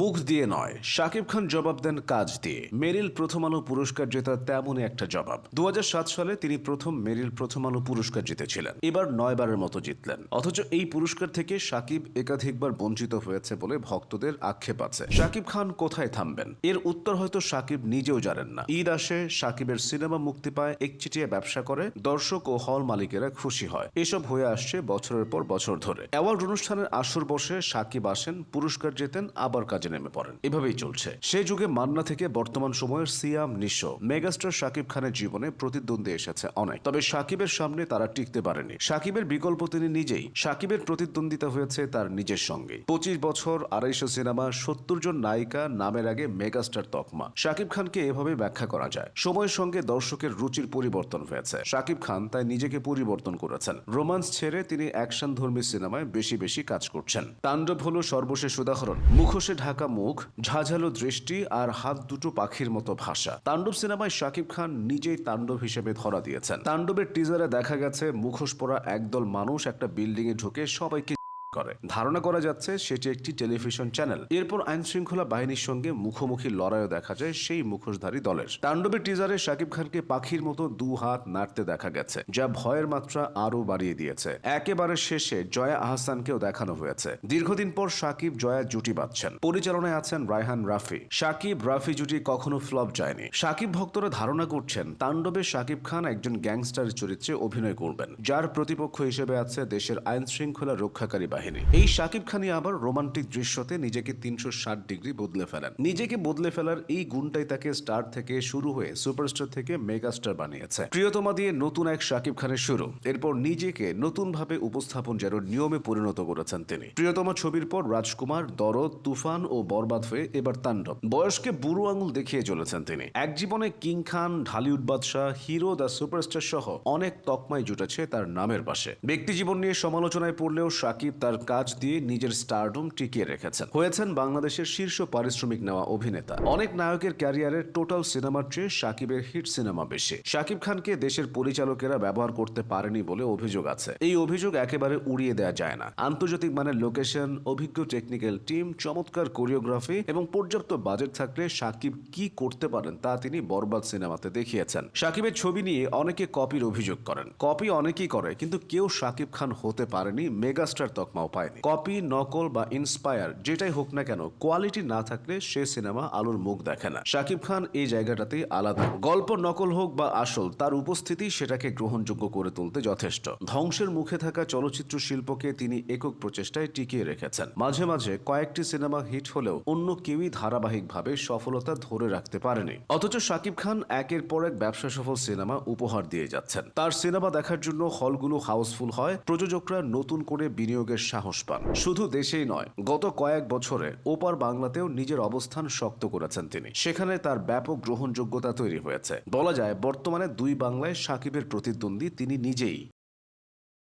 মুখ দিয়ে নয়। শাকিব খান জবাব দেন কাজ দিয়ে। মেরিল প্রথম আলো পুরস্কার জেতা তেমনই একটা জবাব। দু সালে তিনি প্রথম মেরিল প্রথম আলো পুরস্কার জিতেছিলেন। এবার নয়বারের মতো জিতলেন। অথচ এই পুরস্কার থেকে শাকিব একাধিকবার বঞ্চিত হয়েছে বলে ভক্তদের আক্ষেপ আছে। শাকিব খান কোথায় থামবেন? এর উত্তর হয়তো শাকিব নিজেও জানেন না। ঈদ আসে, শাকিবের সিনেমা মুক্তি পায়, একচিটিয়া ব্যবসা করে, দর্শক ও হল মালিকেরা খুশি হয়। এসব হয়ে আসছে বছরের পর বছর ধরে। অ্যাওয়ার্ড অনুষ্ঠানের আসর বসে শাকিব আসেন, পুরস্কার জেতেন, আবার কাজে নেমে পড়েন। এভাবেই চলছে। সে যুগে মান্না থেকে বর্তমান সময়ের সিয়াম নিশো, মেগাস্টার শাকিব খানের জীবনে প্রতিদ্বন্দ্বী এসেছে অনেক। তবে শাকিবের সামনে তারা টিকতে পারেনি। শাকিবের বিকল্প তিনি নিজেই। শাকিবের প্রতিদ্বন্দ্বিতা হয়েছে তার নিজের সঙ্গে। পঁচিশ বছর আড়াইশো সিনেমা, সত্তর জন নায়িকা নামের আগে মেগাস্টার তকমা। শাকিব খানকে এভাবে ব্যাখ্যা করা যায়। সময়ের সঙ্গে দর্শকের রুচির পরিবর্তন হয়েছে। শাকিব খান তাই নিজেকে পরিবর্তন করেছেন। রোমান্স ছেড়ে তিনি অ্যাকশন ধর্মী সিনেমায় বেশি বেশি কাজ করছেন। তাণ্ডব হলো সর্বশেষ উদাহরণ। মুখোশে ঢাকা মুখ, ঝাঝালো দৃষ্টি আর হাত দুটো পাখির মতো ভাষা। তাণ্ডব সিনেমায় শাকিব খান নিজেই তাণ্ডব হিসেবে ধরা দিয়েছেন। তাণ্ডবের টিজারে দেখা গেছে, মুখোশ পরা একদল মানুষ একটা বিল্ডিং এ ঢুকে সবাইকে করে। ধারণা করা যাচ্ছে সেটি একটি টেলিভিশন চ্যানেল। এরপর আইন শৃঙ্খলা বাহিনীর সঙ্গে মুখোমুখি লড়াইও দেখা যায় সেই মুখোশধারী দলের। তাণ্ডবের টিজারে শাকিব খানকে পাখির মতো দু হাত নাড়তে দেখা গেছে, যা ভয়ের মাত্রা আরও বাড়িয়ে দিয়েছে। একেবারে শেষে জয়া আহসানকেও দেখানো হয়েছে। দীর্ঘদিন পর শাকিব জয়া জুটি বাঁধছেন। পরিচালনায় আছেন রায়হান রাফি। শাকিব রাফি জুটি কখনো ফ্লপ যায়নি। শাকিব ভক্তরা ধারণা করছেন, তাণ্ডবে শাকিব খান একজন গ্যাংস্টার চরিত্রে অভিনয় করবেন, যার প্রতিপক্ষ হিসেবে আছে দেশের আইন শৃঙ্খলা রক্ষাকারী বাহিনী। এই শাকিব খানই আবার রোমান্টিক দৃশ্যতে নিজেকে তিনশো ষাট ডিগ্রি বদলে ফেলেন। নিজেকে বদলে ফেলার এই গুণটাই তাকে স্টার থেকে শুরু হয়ে সুপারস্টার থেকে মেগাস্টার বানিয়েছে। প্রিয়তমা দিয়ে নতুন এক শাকিব খানের শুরু। এরপর নিজেকে নতুনভাবে উপস্থাপন যেন নিয়মে পরিণত করেছেন তিনি। প্রিয়তমা ছবির পর রাজকুমার, দরদ, তুফান ও বরবাদ হয়ে এবার তাণ্ডব। বয়সকে বুড়ো আঙুল দেখিয়ে চলেছেন তিনি। এক জীবনে কিং খান, ঢালিউড বাদশাহ, হিরো, দ্য সুপারস্টার সহ অনেক তকমাই জুটেছে তার নামের পাশে। ব্যক্তি জীবন নিয়ে সমালোচনায় পড়লেও সাকিব তার কাজ দিয়ে নিজের স্টারডম টিকিয়ে রেখেছেন। হয়েছেন বাংলাদেশের শীর্ষ পারিশ্রমিক নেওয়া অভিনেতা। অনেক নায়কের ক্যারিয়ারের টোটাল সিনেমার চেয়ে সাকিবের হিট সিনেমা বেশি। সাকিব খানকে দেশের পরিচালকেরা ব্যবহার করতে পারেনি বলে অভিযোগ আছে। এই অভিযোগ একেবারে উড়িয়ে দেওয়া যায় না। আন্তর্জাতিক মানের লোকেশন অভিজ্ঞ টেকনিক্যাল টিম চমৎকার কোরিওগ্রাফি এবং পর্যাপ্ত বাজেট থাকলে সাকিব কি করতে পারেন তা তিনি বরবাদ সিনেমাতে দেখিয়েছেন। সাকিবের ছবি নিয়ে অনেকে কপির অভিযোগ করেন। কপি অনেকেই করে, কিন্তু কেউ সাকিব খান হতে পারেনি মেগাস্টার তকমাও পায়নি। কপি, নকল বা ইন্সপায়ার যেটাই হোক না কেন কোয়ালিটি না থাকলে সে সিনেমা আলোর মুখ দেখে না। সাকিব খান এই জায়গাটাতেই আলাদা। গল্প, নকল হোক বা আসল, তার উপস্থিতি সেটাকে গ্রহণযোগ্য করে তুলতে যথেষ্ট। ধ্বংসের মুখে থাকা চলচ্চিত্র শিল্পকে তিনি একক প্রচেষ্টায় টিকিয়ে রেখেছেন। মাঝে মাঝে কয়েকটি সিনেমা হিট হলেও অন্য কেউই ধারাবাহিকভাবে সফলতা ধরে রাখতে পারেনি। অথচ সাকিব খান একের পর এক ব্যবসা সফল সিনেমা উপহার দিয়ে যাচ্ছেন। তার সিনেমা দেখার জন্য হলগুলো হাউসফুল হয়। প্রযোজকরা নতুন করে বিনিয়োগের সাহস পান। শুধু দেশেই নয়, গত কয়েক বছরে ওপার বাংলাতেও নিজের অবস্থান শক্ত করেছেন তিনি। সেখানে তার ব্যাপক গ্রহণযোগ্যতা তৈরি হয়েছে। বলা যায়, বর্তমানে দুই বাংলায় সাকিবের প্রতিদ্বন্দ্বী তিনি নিজেই।